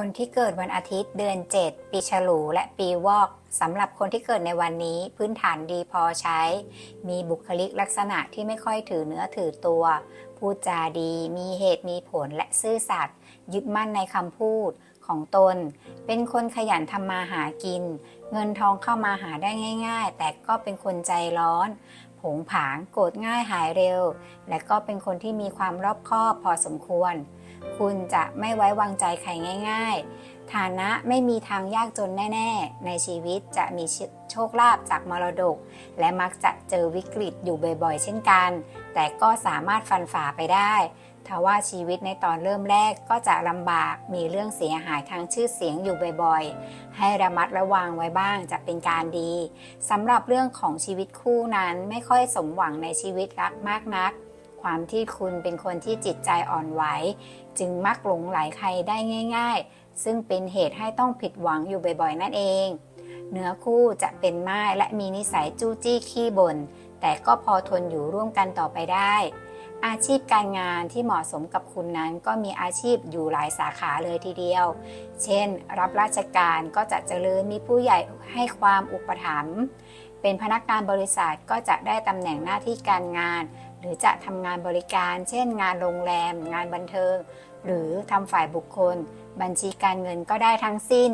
คนที่เกิดวันอาทิตย์เดือน 7 ปีฉลูและปีวอกสำหรับคนที่เกิดในวันนี้พื้นฐานดีพอใช้ มีบุคลิกลักษณะที่ไม่ค่อยถือเนื้อถือตัว พูดจาดี มีเหตุมีผลและซื่อสัตย์ยึดมั่นในคำพูดของตน เป็นคนขยันทำมาหากิน เงินทองเข้ามาหาได้ง่าย ๆ แต่ก็เป็นคนใจร้อน ผงผางโกรธง่ายหายเร็ว และก็เป็นคนที่มีความรอบคอบพอสมควร คุณจะไม่ไว้วางใจใครง่าย ๆ ฐานะไม่มีทางยากจนแน่ ๆ ในชีวิตจะมีโชคลาภจากมรดก และมักจะเจอวิกฤตอยู่บ่อยๆ เช่นกัน แต่ก็สามารถฟันฝ่าไปได้ทว่าชีวิตในตอนเริ่มแรกก็จะลำบากมีเรื่องเสียหายทางชื่อเสียงอยู่บ่อยๆ ให้ระมัดระวังไว้บ้างจะเป็นการดีสำหรับเรื่องของชีวิตคู่นั้นไม่ค่อยสมหวังในชีวิตรักมากนัก ความที่คุณเป็นคนที่จิตใจอ่อนไหว จึงมักหลงไหลใครได้ง่าย ๆ ซึ่งเป็นเหตุให้ต้องผิดหวังอยู่บ่อยๆ นั่นเอง เนื้อคู่จะเป็นไม้และมีนิสัยจู้จี้ขี้บน่นแต่ก็พอทนอยู่ร่วมกันต่อไปได้ อาชีพการงานที่เหมาะสมกับคุณนั้นก็มีอาชีพอยู่หลายสาขาเลยทีเดียว เช่น รับราชการก็จะเจริญมีผู้ใหญ่ให้ความอุปถัมภ์เป็นพนักงานบริษัทก็จะได้ตำแหน่งหน้าที่การงาน หรือจะทำงานบริการ เช่น งานโรงแรม งานบันเทิง หรือทำฝ่ายบุคคล บัญชีการเงินก็ได้ทั้งสิ้น